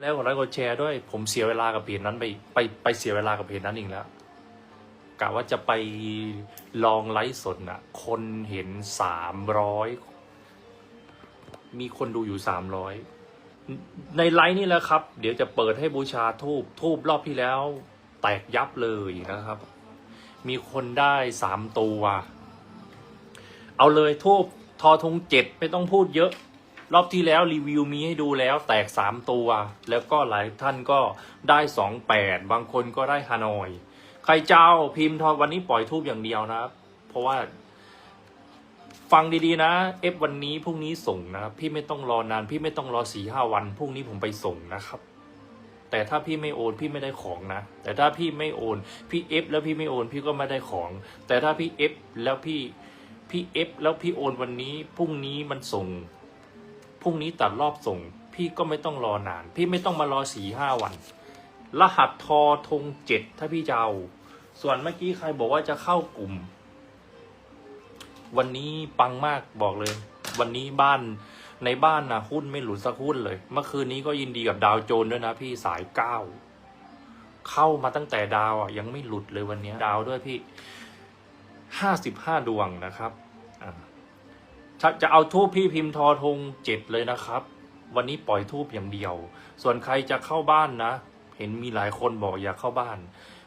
แล้วกดไลค์กดแชร์ด้วย ผมเสียเวลากับเพจนั้นไปไปไปเสียเวลากับเพจนั้นอีกแล้วกะว่าจะไปลองไลฟ์สดน่ะ คนเห็นสามร้อยมีคนดูอยู่สามร้อยในไลฟ์นี่แหละครับ เดี๋ยวจะเปิดให้บูชาทูบทูบรอบที่แล้ว แตกยับเลยนะครับ มีคนได้สามตัว เอาเลยทูบทอทงเจ็ดไม่ต้องพูดเยอะ รอบที่แล้วรีวิวมีให้ดูแล้วแตกสามตัว แล้วก็หลายท่านก็ได้สองแปดบางคนก็ได้ฮานอย ใครเจ้าพิมพ์ทอวันนี้ปล่อยทูบอย่างเดียวนะ เพราะว่า ฟังดีๆนะ เอฟวันนี้พรุ่งนี้ส่งนะครับพี่ไม่ต้องรอนาน พี่ไม่ต้องรอสี่ห้าวันพรุ่งนี้ผมไปส่งนะครับแต่ถ้าพี่ไม่โอนพี่ไม่ได้ของนะ แต่ถ้าพี่ไม่โอน พี่เอฟแล้วพี่ไม่โอนพี่ก็ไม่ได้ของ แต่ถ้าพี่เอฟแล้วพี่พี่เอฟแล้วพี่โอนวันนี้พรุ่งนี้มันส่ง พรุ่งนี้ตัดรอบส่ง พี่ก็ไม่ต้องรอนาน พี่ไม่ต้องมารอสี่ห้าวัน รหัสทอธงเจ็ดถ้าพี่จะเอาส่วนเมื่อกี้ใครบอกว่าจะเข้ากลุ่ม วันนี้ปังมากบอกเลย วันนี้บ้านในบ้านนะหุ้นไม่หลุดสักหุ้นเลย เมื่อคืนนี้ก็ยินดีกับดาวโจนด้วยนะพี่สายเก้าเข้ามาตั้งแต่ดาวอะยังไม่หลุดเลยวันนี้ ดาวด้วยพี่ห้าสิบห้าดวงนะครับ ถ้าจะเอาทูบพี่พิมพ์ทอธงเจ็ดเลยนะครับ วันนี้ปล่อยทูบอย่างเดียว ส่วนใครจะเข้าบ้านนะ เห็นมีหลายคนบอกอยากเข้าบ้าน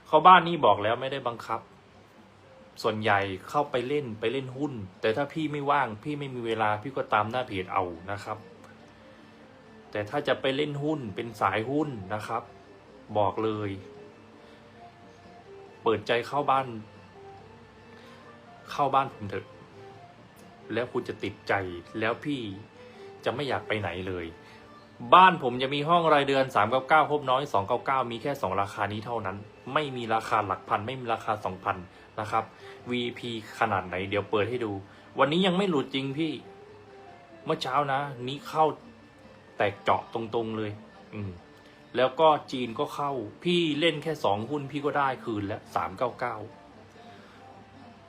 เข้าบ้านนี่บอกแล้วไม่ได้บังคับ ส่วนใหญ่เข้าไปเล่นไปเล่นหุ้น แต่ถ้าพี่ไม่ว่าง พี่ไม่มีเวลาพี่ก็ตามหน้าเพจเอานะครับ แต่ถ้าจะไปเล่นหุ้นเป็นสายหุ้นนะครับ บอกเลย เปิดใจเข้าบ้าน เข้าบ้านผมเถอะ แล้วคุณจะติดใจแล้วพี่จะไม่อยากไปไหนเลย บ้านผมจะมีห้องรายเดือน 399คบน้อย 299 มีแค่ 2 ราคานี้เท่านั้น ไม่มีราคาหลักพัน ไม่มีราคา 2,000 นะครับ VP ขนาดไหน เดี๋ยวเปิดให้ดู วันนี้ยังไม่หลุดจริงพี่ เมื่อเช้านะ นี้เข้าแตกเจาะตรงๆเลย อืมแล้วก็จีนก็เข้า พี่เล่นแค่สองหุ้นพี่ก็ได้คืนแล้วสามเก้าเก้า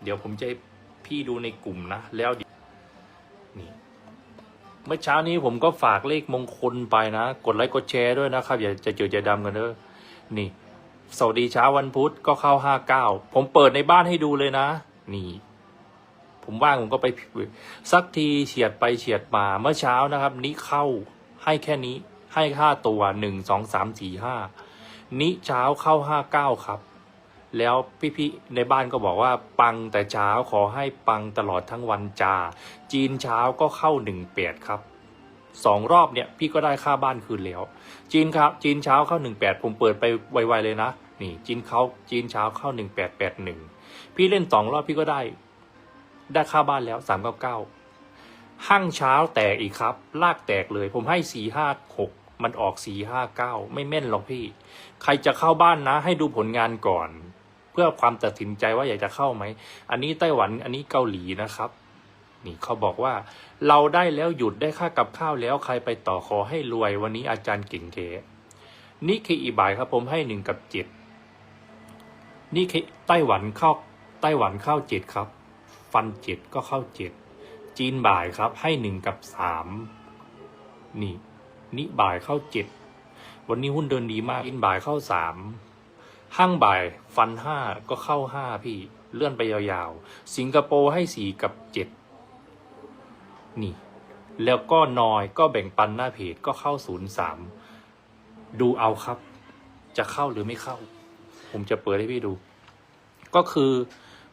เดี๋ยวผมจะพี่ดูในกลุ่มนะ แล้ว เมื่อเช้านี้ผมก็ฝากเลขมงคลไปนะ กดไลค์กดแชร์ด้วยนะครับ อย่าจะเจือจะดำกันเด้อนี่สวัสดีเช้าวันพุธก็เข้าห้าเก้าผมเปิดในบ้านให้ดูเลยนะ นี่ ผมว่างผมก็ไปสักทีเฉียดไปเฉียดมาเมื่อเช้านะครับ นี้เข้าให้แค่นี้ให้ค่าตัวหนึ่งสองสามสี่ห้านี้เช้าเข้าห้าเก้าครับ แล้วพี่ๆในบ้านก็บอกว่า ปังแต่เช้าขอให้ปังตลอดทั้งวันจาจีนเช้าก็เข้าหนึ่งแปดครับสองรอบเนี่ยพี่ก็ได้ค่าบ้านคืนแล้ว จีนครับ จีนเช้าเข้าหนึ่งแปดผมเปิดไปไวๆเลยนะ นี่ จีนเขาจีนเช้าเข้าหนึ่งแปดแปดหนึ่งพี่เล่นสองรอบพี่ก็ได้ ได้ค่าบ้านแล้วสามเก้าเก้าห้างเช้าแตกอีกครับ ลากแตกเลย ผมให้สี่ห้าหกมันออกสี่ห้าเก้าไม่แม่นหรอกพี่ ใครจะเข้าบ้านนะ ให้ดูผลงานก่อน เพื่อความตัดสินใจว่าอยากจะเข้าไหม อันนี้ไต้หวันอันนี้เกาหลีนะครับ นี่เขาบอกว่า เราได้แล้วหยุดได้ค่ากับข้าวแล้วใครไปต่อขอให้รวยวันนี้อาจารย์เก่งเทนี่คืออีบายครับผมให้หนึ่งกับเจ็ดนี่คือไต้หวันเข้าไต้หวันเข้าเจ็ดครับ ฟันเจ็ดก็เข้าเจ็ดจีนบ่ายครับให้หนึ่งกับสามนี่นี่บ่ายเข้าเจ็ดวันนี้หุ้นเดินดีมากจีนบ่ายเข้าสาม ห้างบ่ายฟันห้าก็เข้าห้าพี่เลื่อนไปยาวๆ สิงคโปร์ให้สี่กับเจ็ดนี่ แล้วก็นอยก็แบ่งปันหน้าเพจก็เข้าศูนย์สามดูเอาครับ จะเข้าหรือไม่เข้า ผมจะเปิดให้พี่ดู ก็คือ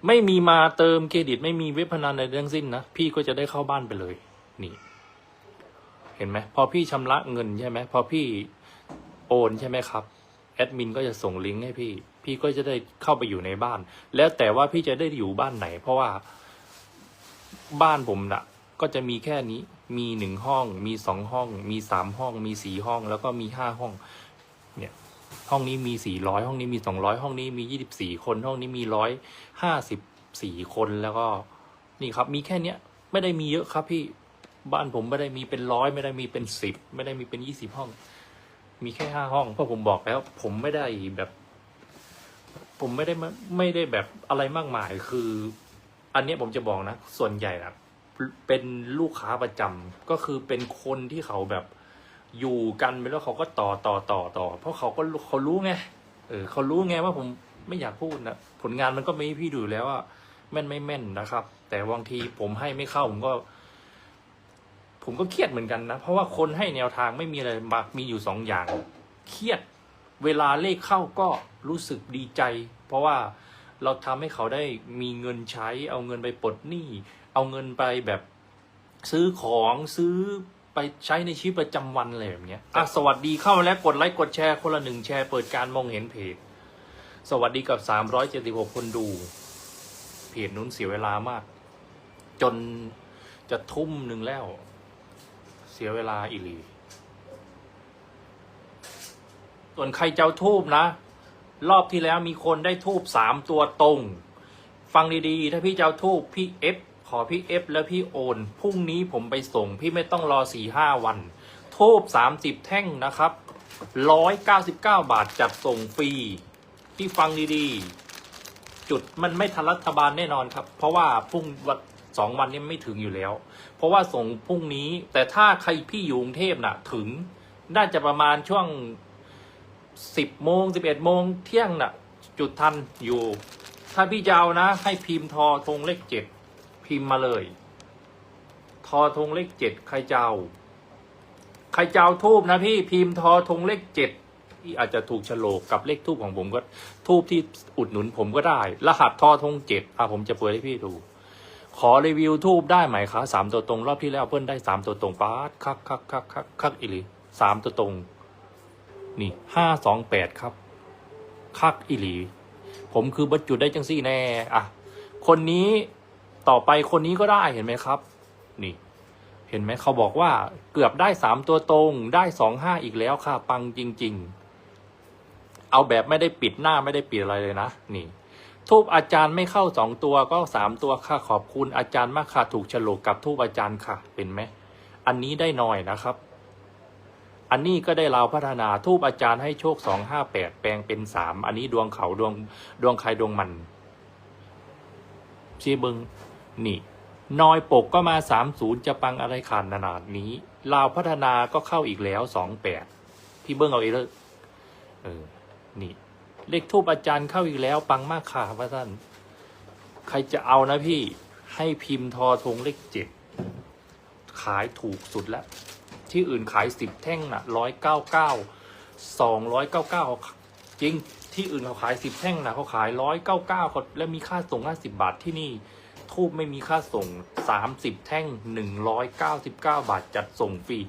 ไม่มีมาเติมเครดิต ไม่มีเว็บพนันในเรื่องสิ้นนะ พี่ก็จะได้เข้าบ้านไปเลย นี่ เห็นไหมพอพี่ชำระเงินใช่ไหมพอพี่โอนใช่ไหมครับ แอดมินก็จะส่งลิงก์ให้พี่ พี่ก็จะได้เข้าไปอยู่ในบ้าน แล้วแต่ว่าพี่จะได้อยู่บ้านไหน เพราะว่าบ้านผมน่ะ ก็จะมีแค่นี้ มีหนึ่งห้อง มีสองห้อง มีสามห้อง มีสี่ห้อง แล้วก็มีห้าห้อง เนี่ย ห้องนี้มีสี่ร้อยห้องนี้มีสองร้อยห้องนี้มียี่สิบสี่คน ห้องนี้มีร้อยห้าสิบสี่คนแล้วก็นี่ครับ มีแค่เนี้ย ไม่ได้มีเยอะครับพี่ บ้านผมไม่ได้มีเป็นร้อยไม่ได้มีเป็นสิบไม่ได้มีเป็นยี่สิบห้อง มีแค่ห้าห้องเพราะผมบอกแล้ว ผมไม่ได้แบบ ผมไม่ได้ไม่ได้แบบอะไรมากมายคือ อันนี้ผมจะบอกนะ ส่วนใหญ่นะเป็นลูกค้าประจำก็คือเป็นคนที่เขาแบบอยู่กันไปแล้วเขาก็ต่อต่อต่อต่อ เพราะเขาก็เขารู้ไงเออเขารู้ไงว่าผมไม่อยากพูดนะผลงานมันก็มีให้พี่ดูแล้วว่าแม่นไม่แม่นนะครับ แต่บางทีผมให้ไม่เข้าผมก็ ผมก็เครียดเหมือนกันนะ เพราะว่าคนให้แนวทางไม่มีอะไรมากมีอยู่สองอย่าง เครียดเวลาเลขเข้าก็รู้สึกดีใจ เพราะว่าเราทำให้เขาได้มีเงินใช้ เอาเงินไปปลดหนี้ เอาเงินไปแบบซื้อของซื้อไปใช้ในชีวิตประจำวันอะไรแบบเนี้ยอะสวัสดีเข้ามาแล้วกดไลค์กดแชร์คนละหนึ่งแชร์เปิดการมองเห็นเพจ สวัสดีกับสามร้อยเจ็ดสิบหกคนดู เพจนู้นเสียเวลามาก จนจะทุ่มหนึ่งแล้ว สียเวลาอีหลีส่วนใครจะเอาทูบนะ รอบที่แล้วมีคนได้ทูบสามตัวตรง ฟังดีๆ ถ้าพี่จะเอาทูบพี่เอฟขอพี่เอฟแล้วพี่โอน พรุ่งนี้ผมไปส่ง พี่ไม่ต้องรอสี่ห้าวัน ทูบสามสิบแท่งนะครับร้อยเก้าสิบเก้าบาทจัดส่งฟรีพี่ฟังดีๆ จุดมันไม่ทันรัฐบาลแน่นอนครับ เพราะว่าพรุ่ง สองวันนี้ไม่ถึงอยู่แล้ว เพราะว่าส่งพรุ่งนี้ แต่ถ้าใครพี่อยู่กรุงเทพน่ะ ถึงน่าจะประมาณช่วงสิบโมงสิบเอ็ดโมงเที่ยงน่ะ จุดทันอยู่ ถ้าพี่จะเอานะ ให้พิมพ์ทอธงเลขเจ็ดพิมพ์มาเลย ทอธงเลขเจ็ดใครจะเอาใครจะเอาทูบนะพี่พิมพ์ทอธงเลขเจ็ดที่อาจจะถูกโฉลกกับเลขทูบของผมก็ทูบที่อุดหนุนผมก็ได้ รหัสทอธงเจ็ดอะผมจะเปิดให้พี่ดู ขอรีวิวทูบได้ไหมคะสามตัวตรง รอบที่แล้วเพื่อนได้สามตัวตรงป้าดคักคักคักคักคักอิลิสามตัวตรง นี่ห้าสองแปดครับ คักอิลี ผมคือบรรจุได้จังซี่แน่อะคนนี้ต่อไปคนนี้ก็ได้เห็นไหมครับ นี่ เห็นไหมเขาบอกว่าเกือบได้สามตัวตรง ได้สองห้าอีกแล้วค่ะ ปังจริง ๆ เอาแบบไม่ได้ปิดหน้าไม่ได้ปิดอะไรเลยนะนี่ ทูบอาจารย์ไม่เข้าสองตัวก็สามตัวค่ะขอบคุณอาจารย์มากค่ะถูกฉลกกับทูบอาจารย์ค่ะเห็นไหมอันนี้ได้หน่อยนะครับ อันนี้ก็ได้เราพัฒนาทูบอาจารย์ให้โชคสองห้าแปดแปลงเป็นสามอันนี้ดวงเขาดวงดวงใครดวงมันชีเบิงนี่นอยปกก็มาสามศูนย์จะปังอะไรขนาดนาดนี้ลาวพัฒนาก็เข้าอีกแล้วสองแปดพี่เบิ้งเอาเองเลยเออนี่ เลขทูบอาจารย์เข้าอีกแล้ว ปังมากค่ะพระท่าน ใครจะเอานะพี่ให้พิมพ์ทอทงเลขเจ็ดขายถูกสุดแล้ว ที่อื่นขายสิบแท่งน่ะร้อยเก้าเก้าสองร้อยเก้าเก้าจริงที่อื่นเขาขายสิบแท่งนะเขาขายร้อยเก้าเก้าแล้วมีค่าส่งห้าสิบาทที่นี่ทูบไม่มีค่าส่งสามสิบแท่งหนึ่งร้อยเก้าสิบเก้าบาทจัดส่งฟรี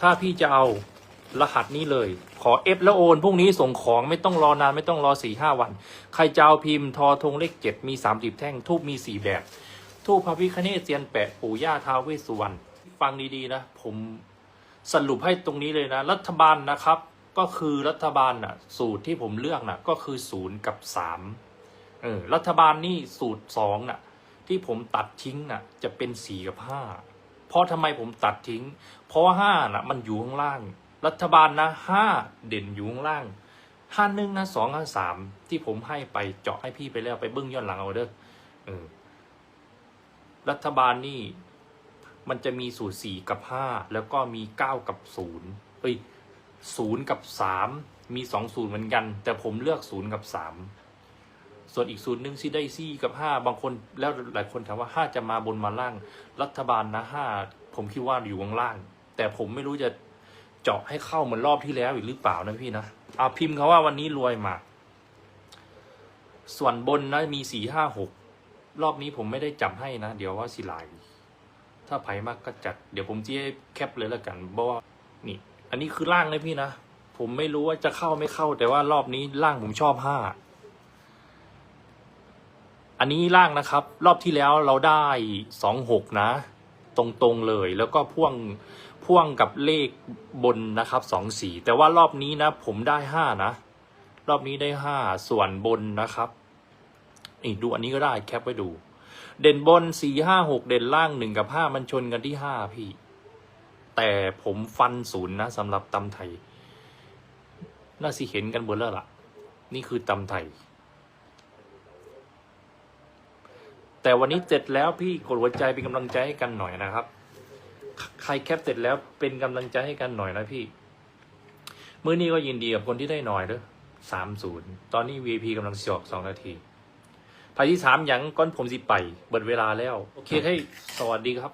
ถ้าพี่จะเอา รหัสนี้เลย ขอเอฟแล้วโอนพรุ่งนี้ส่งของไม่ต้องรอนานไม่ต้องรอสี่ห้าวัน ใครจะเอาพิมพ์ทอธงเลขเจ็ดมีสามสิบแท่งทูบมีสี่แบบทูบพระพิคเนศเซียนแปะปู่ย่าท้าวเวสสุวรรณฟังดีๆนะ ผมสรุปให้ตรงนี้เลยนะ รัฐบาลนะครับ ก็คือรัฐบาลน่ะ สูตรที่ผมเลือกน่ะ ก็คือศูนย์กับสามเออรัฐบาลนี่สูตรสองน่ะ ที่ผมตัดทิ้งน่ะ จะเป็นสี่กับห้าเพราะทำไมผมตัดทิ้ง เพราะว่าห้าน่ะ มันอยู่ข้างล่าง รัฐบาลนะห้าเด่นอยู่ข้างล่างห้าหนึ่งนะสองห้าสามที่ผมให้ไปเจาะให้พี่ไปแล้วไปเบิ้งย้อนหลังเอาเด้อรัฐบาลนี่มันจะมีสูตรสี่กับห้าแล้วก็มีเก้ากับศูนย์เอ้ยศูนย์กับสามมีสองศูนย์เหมือนกัน แต่ผมเลือกศูนย์กับสามส่วนอีกศูนย์หนึ่งที่ได้สี่กับห้าบางคนแล้วหลายคนถามว่าห้าจะมาบนมาล่าง รัฐบาลนะห้าผมคิดว่าอยู่ข้างล่าง แต่ผมไม่รู้จะ เจาะให้เข้าเหมือนรอบที่แล้วอีกหรือเปล่านะพี่นะเอาพิมพ์เขาว่าวันนี้รวยมากส่วนบนนะมีสี่ห้าหกรอบนี้ผมไม่ได้จับให้นะ เดี๋ยวว่าสิลายถ้าไผ่มากก็จัด เดี๋ยวผมจะแคปเลยแล้วกันเพราะว่านี่ อันนี้คือล่างเลยพี่นะ ผมไม่รู้ว่าจะเข้าไม่เข้า แต่ว่ารอบนี้ล่างผมชอบห้าอันนี้ล่างนะครับ รอบที่แล้วเราได้สองหกนะ ตรงๆเลยแล้วก็พ่วง พ่วงกับเลขบนนะครับสองสี่แต่ว่ารอบนี้นะ ผมได้ห้านะ รอบนี้ได้ห้าส่วนบนนะครับนี่ดูอันนี้ก็ได้แคปไว้ดู เด่นบนสี่ห้าหกเด่นล่างหนึ่งกับห้ามันชนกันที่ห้าพี่ แต่ผมฟันศูนย์นะสำหรับตำไทย น่าสิเห็นกันบนแล้วล่ะ นี่คือตำไทย แต่วันนี้เสร็จแล้วพี่กดหัวใจเป็นกำลังใจให้กันหน่อยนะครับ ใครแคปเสร็จแล้วเป็นกำลังใจให้กันหน่อยนะพี่ มื้อนี้ก็ยินดีกับคนที่ได้หน่อยเด้อสามศูนย์ตอนนี้ VIP กำลังสออกสองนาทีภายที่สามหยังก้อนผมสิไปเบิดเวลาแล้ว โอเคให้สวัสดีครับ